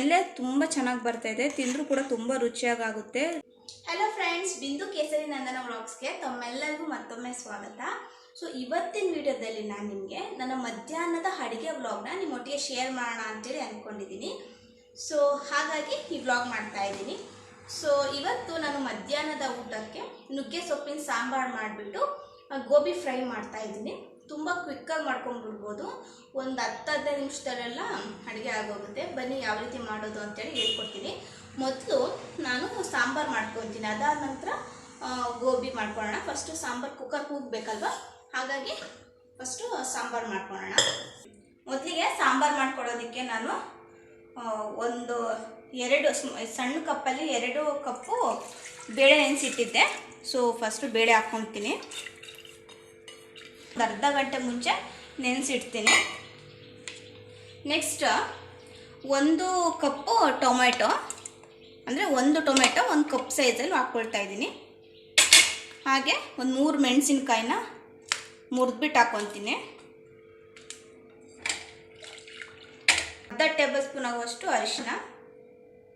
ಸ್ಮೆಲ್ಲೇ ತುಂಬ ಚೆನ್ನಾಗಿ ಬರ್ತಾ ಇದೆ. ತಿಂದರೂ ಕೂಡ ತುಂಬ ರುಚಿಯಾಗುತ್ತೆ ಹಲೋ ಫ್ರೆಂಡ್ಸ್ ಬಿಂದು ಕೇಸರಿ ನಂದನ ವ್ಲಾಗ್ಸ್ಗೆ ತಮ್ಮೆಲ್ಲರಿಗೂ ಮತ್ತೊಮ್ಮೆ ಸ್ವಾಗತ. ಸೊ ಇವತ್ತಿನ ವಿಡಿಯೋದಲ್ಲಿ ನಾನು ನಿಮಗೆ ನನ್ನ ಮಧ್ಯಾಹ್ನದ ಅಡುಗೆ ವ್ಲಾಗ್ನ ನಿಮ್ಮೊಟ್ಟಿಗೆ ಶೇರ್ ಮಾಡೋಣ ಅಂತೇಳಿ ಅಂದ್ಕೊಂಡಿದ್ದೀನಿ ಸೊ ಹಾಗಾಗಿ ಈ ವ್ಲಾಗ್ ಮಾಡ್ತಾ ಇದ್ದೀನಿ. ಸೊ ಇವತ್ತು ನಾನು ಮಧ್ಯಾಹ್ನದ ಊಟಕ್ಕೆ ನುಗ್ಗೆ ಸೊಪ್ಪಿನ ಸಾಂಬಾರು ಮಾಡಿಬಿಟ್ಟು ಗೋಬಿ ಫ್ರೈ ಮಾಡ್ತಾ ಇದ್ದೀನಿ. ತುಂಬ ಕ್ವಿಕ್ಕಾಗಿ ಮಾಡ್ಕೊಂಡ್ಬಿಡ್ಬೋದು. ಒಂದು ಹತ್ತು ಹದಿನೈದು ನಿಮಿಷದಲ್ಲೆಲ್ಲ ಅಡುಗೆ ಆಗೋಗುತ್ತೆ. ಬನ್ನಿ ಯಾವ ರೀತಿ ಮಾಡೋದು ಅಂತೇಳಿ ಹೇಳ್ಕೊಡ್ತೀನಿ. ಮೊದಲು ನಾನು ಸಾಂಬಾರು ಮಾಡ್ಕೊತೀನಿ. ಅದಾದ ನಂತರ ಗೋಬಿ ಮಾಡ್ಕೊಳ್ಳೋಣ. ಫಸ್ಟು ಸಾಂಬಾರು ಕುಕ್ಕರ್ ಕೂಗಬೇಕಲ್ವ? ಹಾಗಾಗಿ ಫಸ್ಟು ಸಾಂಬಾರು ಮಾಡ್ಕೊಳ್ಳೋಣ. ಮೊದಲಿಗೆ ಸಾಂಬಾರು ಮಾಡ್ಕೊಡೋದಕ್ಕೆ ನಾನು ಒಂದು ಎರಡು ಸಣ್ಣ ಕಪ್ಪಲ್ಲಿ ಎರಡು ಕಪ್ಪು ಬೇಳೆ ನೆನೆಸಿಟ್ಟಿದ್ದೆ. ಸೊ ಫಸ್ಟು ಬೇಳೆ ಹಾಕ್ಕೊತೀನಿ. ಅರ್ಧ ಗಂಟೆ ಮುಂಚೆ ನೆನೆಸಿಡ್ತೀನಿ. ನೆಕ್ಸ್ಟ್ ಒಂದು ಕಪ್ಪು ಟೊಮೆಟೊ, ಅಂದರೆ ಒಂದು ಟೊಮೆಟೊ ಒಂದು ಕಪ್ ಸೈಜಲ್ಲಿ ಹಾಕ್ಕೊಳ್ತಾ ಇದ್ದೀನಿ. ಹಾಗೆ ಒಂದು ಮೂರು ಮೆಣಸಿನ್ಕಾಯಿನ ಮುರಿದ್ಬಿಟ್ಟು ಹಾಕ್ಕೊತೀನಿ ಅರ್ಧ ಟೇಬಲ್ ಸ್ಪೂನ್ ಆಗುವಷ್ಟು ಅರಿಶಿನ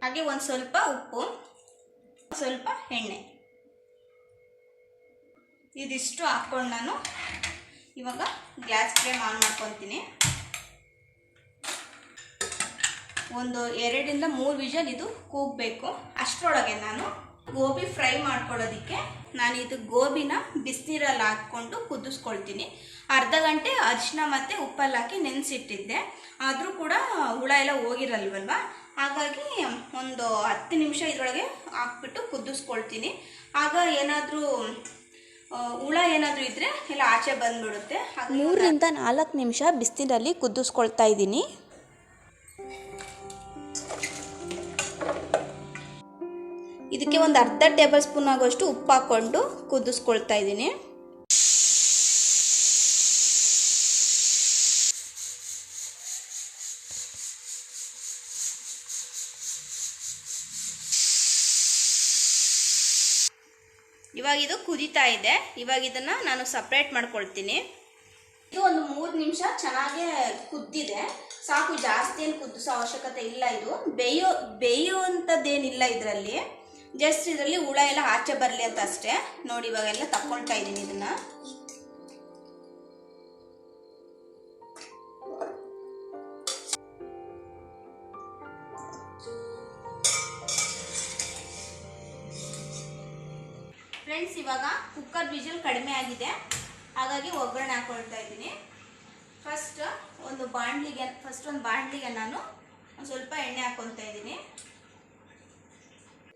ಹಾಗೆ ಒಂದು ಸ್ವಲ್ಪ ಉಪ್ಪು ಸ್ವಲ್ಪ ಎಣ್ಣೆ. ಇದಿಷ್ಟು ಹಾಕ್ಕೊಂಡು ನಾನು. ಇವಾಗ ಗ್ಯಾಸ್ ಫ್ಲೇಮ್ ಆನ್ ಮಾಡ್ಕೊತೀನಿ. ಒಂದು ಎರಡರಿಂದ ಮೂರು ವಿಷಲ್ ಇದು ಕೂಗಬೇಕು. ಅಷ್ಟರೊಳಗೆ ನಾನು ಗೋಬಿ ಫ್ರೈ ಮಾಡ್ಕೊಳ್ಳೋದಕ್ಕೆ ನಾನು ಇದು ಗೋಬಿನ ಬಿಸಿನೀರಲ್ಲಿ ಹಾಕ್ಕೊಂಡು ಕುದಿಸ್ಕೊಳ್ತೀನಿ. ಅರ್ಧ ಗಂಟೆ ಅರಿಶಿನ ಮತ್ತು ಉಪ್ಪಲ್ಲಿ ಹಾಕಿ ನೆನೆಸಿಟ್ಟಿದ್ದೆ. ಆದರೂ ಕೂಡ ಹುಳ ಎಲ್ಲ ಹೋಗಿರಲ್ವಲ್ವ? ಹಾಗಾಗಿ ಒಂದು ಹತ್ತು ನಿಮಿಷ ಇದರೊಳಗೆ ಹಾಕ್ಬಿಟ್ಟು ಕುದಿಸ್ಕೊಳ್ತೀನಿ. ಆಗ ಏನಾದರೂ ಹುಳ ಏನಾದರೂ ಇದ್ದರೆ ಇಲ್ಲ ಆಚೆ ಬಂದ್ಬಿಡುತ್ತೆ. ಮೂರರಿಂದ ನಾಲ್ಕು ನಿಮಿಷ ಬಿಸಿಲಲ್ಲಿ ಕುದಿಸ್ಕೊಳ್ತಾ ಇದ್ದೀನಿ. ಇದಕ್ಕೆ ಒಂದು ಅರ್ಧ ಟೇಬಲ್ ಸ್ಪೂನ್ ಆಗೋಷ್ಟು ಉಪ್ಪು ಹಾಕ್ಕೊಂಡು ಕುದಿಸ್ಕೊಳ್ತಾ ಇದ್ದೀನಿ. ಇವಾಗ ಇದು ಕುದೀತಾ ಇದೆ. ಇವಾಗ ಇದನ್ನ ನಾನು ಸಪ್ರೇಟ್ ಮಾಡ್ಕೊಳ್ತೀನಿ. ಇದು ಒಂದು ಮೂರು ನಿಮಿಷ ಚೆನ್ನಾಗೇ ಕುದ್ದಿದೆ. ಸಾಕು, ಜಾಸ್ತಿ ಏನು ಕುದಿಸೋ ಅವಶ್ಯಕತೆ ಇಲ್ಲ ಇದು. ಬೇಯೋ ಬೇಯುವಂಥದ್ದೇನಿಲ್ಲ ಇದರಲ್ಲಿ. ಜಸ್ಟ್ ಇದರಲ್ಲಿ ಹುಳ ಎಲ್ಲ ಆಚೆ ಬರಲಿ ಅಂತ ಅಷ್ಟೇ. ನೋಡಿ, ಇವಾಗೆಲ್ಲ ತಕ್ಕೊಳ್ತಾ ಇದ್ದೀನಿ ಇದನ್ನ. ಫ್ರೆಂಡ್ಸ್ ಇವಾಗ ಕುಕ್ಕರ್ ವಿಜಿಲ್ ಕಡಿಮೆ ಆಗಿದೆ. ಹಾಗಾಗಿ ಒಗ್ಗರಣೆ ಹಾಕೊಳ್ತಾ ಇದ್ದೀನಿ. ಫಸ್ಟ್ ಒಂದು ಬಾಣಲಿಗೆ ಫಸ್ಟ್ ಒಂದು ಬಾಣಲಿಗೆ ನಾನು ಒಂದು ಸ್ವಲ್ಪ ಎಣ್ಣೆ ಹಾಕೊಳ್ತಾ ಇದ್ದೀನಿ.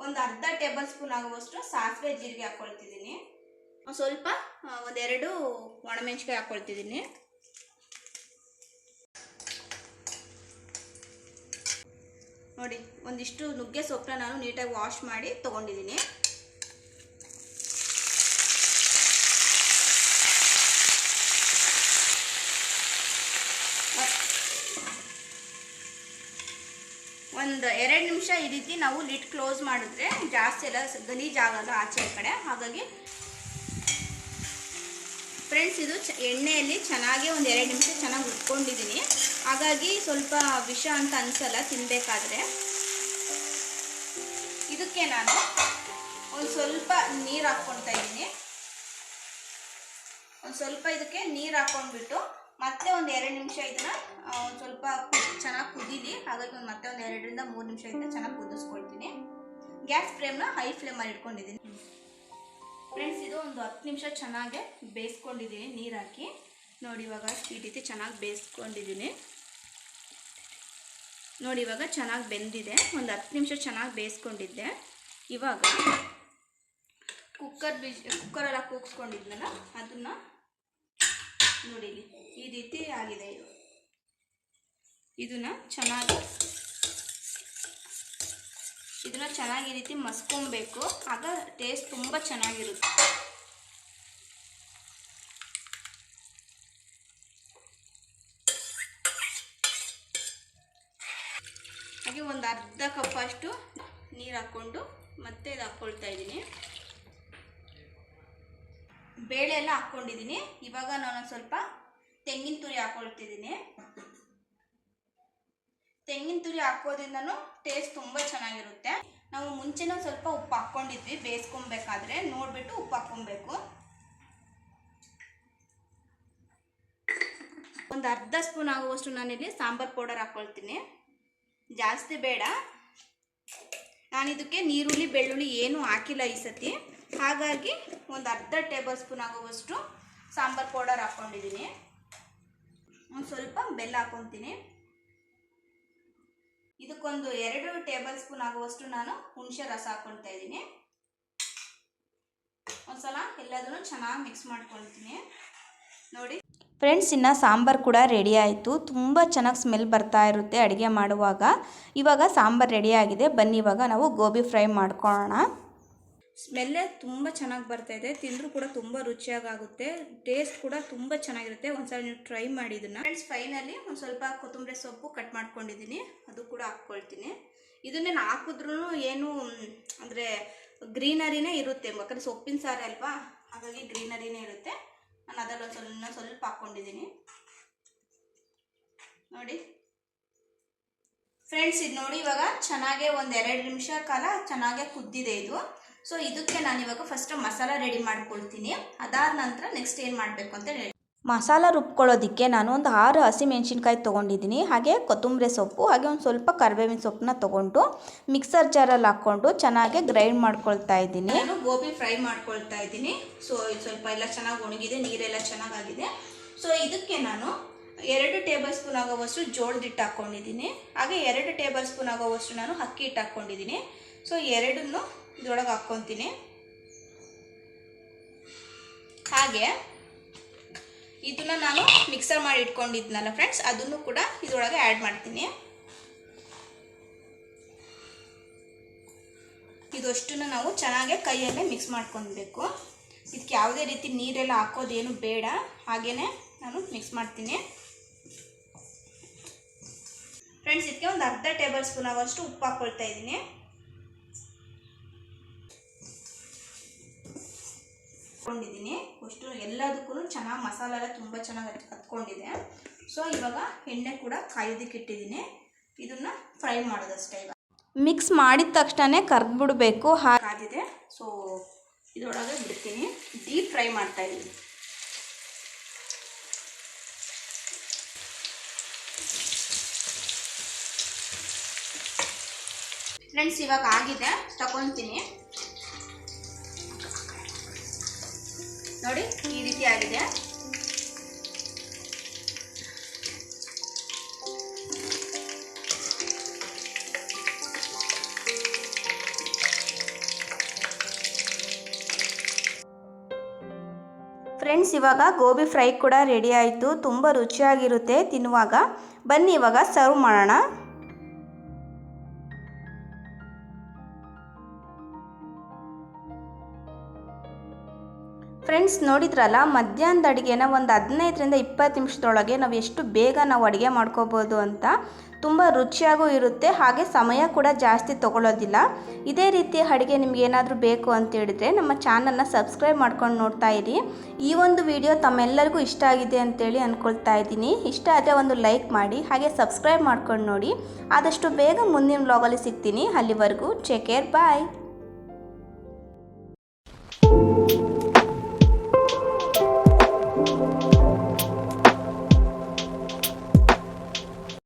ಒಂದು ಅರ್ಧ ಟೇಬಲ್ ಸ್ಪೂನ್ ಆಗುವಷ್ಟು ಸಾಸಿವೆ ಜೀರಿಗೆ ಹಾಕ್ಕೊಳ್ತಿದ್ದೀನಿ ಒಂದು ಸ್ವಲ್ಪ ಒಂದೆರಡು ಒಣಮೆಣ್ಸಿಕಾಯಿ ಹಾಕೊಳ್ತಿದ್ದೀನಿ. ನೋಡಿ, ಒಂದಿಷ್ಟು ನುಗ್ಗೆ ಸೊಪ್ಪನ್ನ ನಾನು ನೀಟಾಗಿ ವಾಶ್ ಮಾಡಿ ತೊಗೊಂಡಿದ್ದೀನಿ. ಒಂದು ಎರಡು ನಿಮಿಷ ಈ ರೀತಿ ನಾವು ಲಿಟ್ ಕ್ಲೋಸ್ ಮಾಡಿದ್ರೆ ಜಾಸ್ತಿ ಎಲ್ಲ ಗಲೀಜಾಗಲ್ಲ ಆಚೆ ಕಡೆ. ಹಾಗಾಗಿ ಫ್ರೆಂಡ್ಸ್, ಇದು ಚ ಎಣ್ಣೆಯಲ್ಲಿ ಚೆನ್ನಾಗಿ ಒಂದು ಎರಡು ನಿಮಿಷ ಚೆನ್ನಾಗಿ ಉಟ್ಕೊಂಡಿದ್ದೀನಿ ಹಾಗಾಗಿ ಸ್ವಲ್ಪ ವಿಷ ಅಂತ ಅನಿಸಲ್ಲ ತಿನ್ನಬೇಕಾದ್ರೆ ಇದಕ್ಕೆ ನಾನು ಒಂದು ಸ್ವಲ್ಪ ನೀರು ಹಾಕ್ಕೊಳ್ತಾ ಇದ್ದೀನಿ. ಒಂದು ಸ್ವಲ್ಪ ಇದಕ್ಕೆ ನೀರು ಹಾಕ್ಕೊಂಡ್ಬಿಟ್ಟು ಮತ್ತೆ ಒಂದು ಎರಡು ನಿಮಿಷ ಇದನ್ನ ಸ್ವಲ್ಪ ಚೆನ್ನಾಗಿ ಕುದೀಲಿ. ಹಾಗಾಗಿ ಒಂದು ಮತ್ತೆ ಒಂದು ಎರಡರಿಂದ ಮೂರು ನಿಮಿಷ ಇದನ್ನ ಚೆನ್ನಾಗಿ ಕುದಿಸ್ಕೊಳ್ತೀನಿ. ಗ್ಯಾಸ್ ಫ್ಲೇಮ್ನ ಹೈ ಫ್ಲೇಮಲ್ಲಿ ಇಟ್ಕೊಂಡಿದ್ದೀನಿ. ಫ್ರೆಂಡ್ಸ್, ಇದು ಒಂದು ಹತ್ತು ನಿಮಿಷ ಚೆನ್ನಾಗೆ ಬೇಯಿಸ್ಕೊಂಡಿದ್ದೀನಿ, ನೀರು ಹಾಕಿ. ನೋಡಿ, ಇವಾಗ ಈ ರೀತಿ ಚೆನ್ನಾಗಿ ಬೇಯಿಸ್ಕೊಂಡಿದ್ದೀನಿ. ನೋಡಿ, ಇವಾಗ ಚೆನ್ನಾಗಿ ಬೆಂದಿದೆ. ಒಂದು ಹತ್ತು ನಿಮಿಷ ಚೆನ್ನಾಗಿ ಬೇಯಿಸ್ಕೊಂಡಿದ್ದೆ. ಇವಾಗ ಕುಕ್ಕರ್ ಬೀಜ ಕುಕ್ಕರೆಲ್ಲ ಕೂಗಿಸ್ಕೊಂಡಿದ್ನಲ್ಲ, ಅದನ್ನು ನೋಡಿ ರೀತಿ ಆಗಿದೆ. ಇದು ಇದನ್ನ ಚೆನ್ನಾಗಿ ಇದನ್ನ ಚೆನ್ನಾಗಿ ಈ ರೀತಿ ಮಸ್ಕೊಬೇಕು ಆಗ ಟೇಸ್ಟ್ ತುಂಬ ಚೆನ್ನಾಗಿರುತ್ತೆ. ಹಾಗೆ ಒಂದು ಅರ್ಧ ಕಪ್ ಅಷ್ಟು ನೀರು ಹಾಕ್ಕೊಂಡು ಮತ್ತೆ ಇದು ಹಾಕ್ಕೊಳ್ತಾ ಇದ್ದೀನಿ. ಬೇಳೆ ಎಲ್ಲ ಹಾಕ್ಕೊಂಡಿದ್ದೀನಿ ಇವಾಗ ನಾನು ಸ್ವಲ್ಪ ತೆಂಗಿನ ತುರಿ ಹಾಕೊಳ್ತಿದ್ದೀನಿ. ತೆಂಗಿನ ತುರಿ ಹಾಕೋದ್ರಿಂದನೂ ಟೇಸ್ಟ್ ತುಂಬ ಚೆನ್ನಾಗಿರುತ್ತೆ. ನಾವು ಮುಂಚೆನೂ ಸ್ವಲ್ಪ ಉಪ್ಪು ಹಾಕ್ಕೊಂಡಿದ್ವಿ, ಬೇಯಿಸ್ಕೊಬೇಕಾದ್ರೆ. ನೋಡಿಬಿಟ್ಟು ಉಪ್ಪು ಹಾಕ್ಕೊಬೇಕು. ಒಂದು ಅರ್ಧ ಸ್ಪೂನ್ ಆಗುವಷ್ಟು ನಾನಿಲ್ಲಿ ಸಾಂಬಾರು ಪೌಡರ್ ಹಾಕ್ಕೊಳ್ತೀನಿ ಜಾಸ್ತಿ ಬೇಡ. ನಾನು ಇದಕ್ಕೆ ನೀರುಳ್ಳಿ, ಬೆಳ್ಳುಳ್ಳಿ ಏನೂ ಹಾಕಿಲ್ಲ ಈ ಸತಿ. ಹಾಗಾಗಿ ಒಂದು ಅರ್ಧ ಟೇಬಲ್ ಸ್ಪೂನ್ ಆಗುವಷ್ಟು ಸಾಂಬಾರು ಪೌಡರ್ ಹಾಕ್ಕೊಂಡಿದ್ದೀನಿ. ಒಂದು ಸ್ವಲ್ಪ ಬೆಲ್ಲ ಹಾಕೊತೀನಿ. ಇದಕ್ಕೊಂದು ಎರಡು ಟೇಬಲ್ ಸ್ಪೂನ್ ಆಗುವಷ್ಟು ನಾನು ಹುಣಸೆ ರಸ ಹಾಕ್ಕೊಳ್ತಾ ಇದ್ದೀನಿ. ಒಂದ್ಸಲ ಎಲ್ಲದನ್ನು ಚೆನ್ನಾಗಿ ಮಿಕ್ಸ್ ಮಾಡ್ಕೊಳ್ತೀನಿ. ನೋಡಿ. ಫ್ರೆಂಡ್ಸ್, ಇನ್ನು ಸಾಂಬಾರು ಕೂಡ ರೆಡಿ ಆಯಿತು. ತುಂಬ ಚೆನ್ನಾಗಿ ಸ್ಮೆಲ್ ಬರ್ತಾ ಇರುತ್ತೆ ಅಡುಗೆ ಮಾಡುವಾಗ. ಇವಾಗ ಸಾಂಬಾರು ರೆಡಿಯಾಗಿದೆ ಬನ್ನಿ, ಇವಾಗ ನಾವು ಗೋಬಿ ಫ್ರೈ ಮಾಡ್ಕೊಳ್ಳೋಣ. ಸ್ಮೆಲ್ಲೇ ತುಂಬ ಚೆನ್ನಾಗಿ ಬರ್ತಾ ಇದೆ. ತಿಂದರೂ ಕೂಡ ತುಂಬ ರುಚಿಯಾಗುತ್ತೆ ಟೇಸ್ಟ್ ಕೂಡ ತುಂಬ ಚೆನ್ನಾಗಿರುತ್ತೆ. ಒಂದ್ಸಲ ನೀವು ಟ್ರೈ ಮಾಡಿ ಇದನ್ನು. ಫ್ರೆಂಡ್ಸ್ ಫೈನಲಿ ಒಂದು ಸ್ವಲ್ಪ ಕೊತ್ತಂಬರಿ ಸೊಪ್ಪು ಕಟ್ ಮಾಡ್ಕೊಂಡಿದ್ದೀನಿ. ಅದು ಕೂಡ ಹಾಕ್ಕೊಳ್ತೀನಿ. ಇದನ್ನೇನು ಹಾಕಿದ್ರೂ ಏನು, ಅಂದರೆ ಗ್ರೀನರಿನೇ ಇರುತ್ತೆ. ಯಾಕಂದರೆ ಸೊಪ್ಪಿನ ಸಾರು ಅಲ್ವಾ? ಹಾಗಾಗಿ ಗ್ರೀನರಿನೇ ಇರುತ್ತೆ. ನಾನು ಅದರಲ್ಲಿ ಒಂದು ಸ್ವಲ್ಪ ಸ್ವಲ್ಪ ಹಾಕ್ಕೊಂಡಿದ್ದೀನಿ. ನೋಡಿ. ಫ್ರೆಂಡ್ಸ್ ಇದು ನೋಡಿ ಇವಾಗ ಚೆನ್ನಾಗೆ ಒಂದು ಎರಡು ನಿಮಿಷ ಕಾಲ ಚೆನ್ನಾಗೆ ಕುದ್ದಿದೆ ಇದು. ಸೊ ಇದಕ್ಕೆ ನಾನು ಇವಾಗ ಫಸ್ಟ್ ಮಸಾಲ ರೆಡಿ ಮಾಡ್ಕೊಳ್ತೀನಿ. ಅದಾದ ನಂತರ ನೆಕ್ಸ್ಟ್ ಏನು ಮಾಡಬೇಕು ಅಂತ ಹೇಳಿ. ಮಸಾಲ ರುಬ್ಕೊಳ್ಳೋದಕ್ಕೆ ನಾನು ಒಂದು ಆರು ಹಸಿಮೆಣ್ಸಿನ್ಕಾಯಿ ತೊಗೊಂಡಿದ್ದೀನಿ. ಹಾಗೆ ಕೊತ್ತಂಬರಿ ಸೊಪ್ಪು, ಹಾಗೆ ಒಂದು ಸ್ವಲ್ಪ ಕರಿಬೇವಿನ ಸೊಪ್ಪನ್ನ ತೊಗೊಂಡು ಮಿಕ್ಸರ್ ಜಾರಲ್ಲಿ ಹಾಕ್ಕೊಂಡು ಚೆನ್ನಾಗಿ ಗ್ರೈಂಡ್ ಮಾಡ್ಕೊಳ್ತಾ ಇದ್ದೀನಿ. ನಾನು ಗೋಬಿ ಫ್ರೈ ಮಾಡ್ಕೊಳ್ತಾ ಇದ್ದೀನಿ. ಸೊ ಸ್ವಲ್ಪ ಎಲ್ಲ ಚೆನ್ನಾಗಿ ಒಣಗಿದೆ, ನೀರೆಲ್ಲ ಚೆನ್ನಾಗಾಗಿದೆ. ಸೊ ಇದಕ್ಕೆ ನಾನು ಎರಡು ಟೇಬಲ್ ಸ್ಪೂನ್ ಆಗೋವಷ್ಟು ಜೋಳದ ಹಿಟ್ಟು ಹಾಕ್ಕೊಂಡಿದ್ದೀನಿ. ಹಾಗೆ ಎರಡು ಟೇಬಲ್ ಸ್ಪೂನ್ ಆಗೋವಷ್ಟು ನಾನು ಅಕ್ಕಿ ಹಿಟ್ಟು ಹಾಕ್ಕೊಂಡಿದ್ದೀನಿ. ಸೊ ಎರಡನ್ನು ಇದ್ರೊಳಗೆ ಹಾಕ್ಕೊತೀನಿ. ಹಾಗೆ ಇದನ್ನ ನಾನು ಮಿಕ್ಸರ್ ಮಾಡಿ ಇಟ್ಕೊಂಡಿದ್ನಲ್ಲ ಫ್ರೆಂಡ್ಸ್ ಅದನ್ನು ಕೂಡ ಇದರೊಳಗೆ ಆ್ಯಡ್ ಮಾಡ್ತೀನಿ. ಇದಷ್ಟನ್ನು ನಾವು ಚೆನ್ನಾಗೆ ಕೈಯಲ್ಲೇ ಮಿಕ್ಸ್ ಮಾಡ್ಕೊಬೇಕು ಇದಕ್ಕೆ ಯಾವುದೇ ರೀತಿ ನೀರೆಲ್ಲ ಹಾಕೋದೇನು ಬೇಡ ಹಾಗೇ ನಾನು ಮಿಕ್ಸ್ ಮಾಡ್ತೀನಿ. ಫ್ರೆಂಡ್ಸ್ ಇದಕ್ಕೆ ಒಂದು ಅರ್ಧ ಟೇಬಲ್ ಸ್ಪೂನ್ ಆಗೋಷ್ಟು ಉಪ್ಪು ಹಾಕ್ಕೊಳ್ತಾ ಇದ್ದೀನಿ. ಹಾಕ್ಕೊಂಡಿದ್ದೀನಿ ಅಷ್ಟು ಎಲ್ಲದಕ್ಕೂ ಚೆನ್ನಾಗಿ ಮಸಾಲೆ ಎಲ್ಲ ತುಂಬ ಚೆನ್ನಾಗಿ ಹತ್ಕೊಂಡಿದೆ ಸೊ ಇವಾಗ ಎಣ್ಣೆ ಕೂಡ ಕಾಯೋದಕ್ಕೆ ಇಟ್ಟಿದ್ದೀನಿ. ಇದನ್ನು ಫ್ರೈ ಮಾಡೋದಷ್ಟೇ ಇವಾಗ. ಮಿಕ್ಸ್ ಮಾಡಿದ ತಕ್ಷಣ ಕರ್ದ್ಬಿಡ್ಬೇಕು. ಹಾಗಿದೆ ಸೊ ಇದರೊಳಗೆ ಬಿಡ್ತೀನಿ. ಡೀಪ್ ಫ್ರೈ ಮಾಡ್ತಾ ಇದ್ದೀನಿ. ಫ್ರೆಂಡ್ಸ್ ಇವಾಗ ಆಗಿದೆ. ತಗೊತೀನಿ. ನೋಡಿ, ಈ ರೀತಿ ಆಗಿದೆ. ಫ್ರೆಂಡ್ಸ್ ಇವಾಗ ಗೋಬಿ ಫ್ರೈ ಕೂಡ ರೆಡಿ ಆಯಿತು. ತುಂಬ ರುಚಿಯಾಗಿರುತ್ತೆ ತಿನ್ನುವಾಗ. ಬನ್ನಿ ಇವಾಗ ಸರ್ವ್ ಮಾಡೋಣ. ಫ್ರೆಂಡ್ಸ್ ನೋಡಿದ್ರಲ್ಲ, ಮಧ್ಯಾಹ್ನದ ಅಡುಗೆನ ಒಂದು ಹದಿನೈದರಿಂದ ಇಪ್ಪತ್ತು ನಿಮಿಷದೊಳಗೆ ನಾವು ಎಷ್ಟು ಬೇಗ ನಾವು ಅಡುಗೆ ಮಾಡ್ಕೋಬೋದು ಅಂತ ತುಂಬ ರುಚಿಯಾಗೂ ಇರುತ್ತೆ, ಹಾಗೆ ಸಮಯ ಕೂಡ ಜಾಸ್ತಿ ತಗೊಳ್ಳೋದಿಲ್ಲ ಇದೇ ರೀತಿ ಅಡುಗೆ ನಿಮ್ಗೆ ಏನಾದರೂ ಬೇಕು ಅಂತ ಹೇಳಿದರೆ ನಮ್ಮ ಚಾನಲ್ನ ಸಬ್ಸ್ಕ್ರೈಬ್ ಮಾಡ್ಕೊಂಡು ನೋಡ್ತಾ ಇರಿ. ಈ ಒಂದು ವಿಡಿಯೋ ತಮ್ಮೆಲ್ಲರಿಗೂ ಇಷ್ಟ ಆಗಿದೆ ಅಂತೇಳಿ ಅಂದ್ಕೊಳ್ತಾ ಇದ್ದೀನಿ. ಇಷ್ಟ ಆದರೆ ಒಂದು ಲೈಕ್ ಮಾಡಿ, ಹಾಗೆ ಸಬ್ಸ್ಕ್ರೈಬ್ ಮಾಡ್ಕೊಂಡು ನೋಡಿ. ಆದಷ್ಟು ಬೇಗ ಮುಂದಿನ ವ್ಲಾಗಲ್ಲಿ ಸಿಗ್ತೀನಿ. ಅಲ್ಲಿವರೆಗೂ ಟೇಕ್ ಕೇರ್ ಬಾಯ್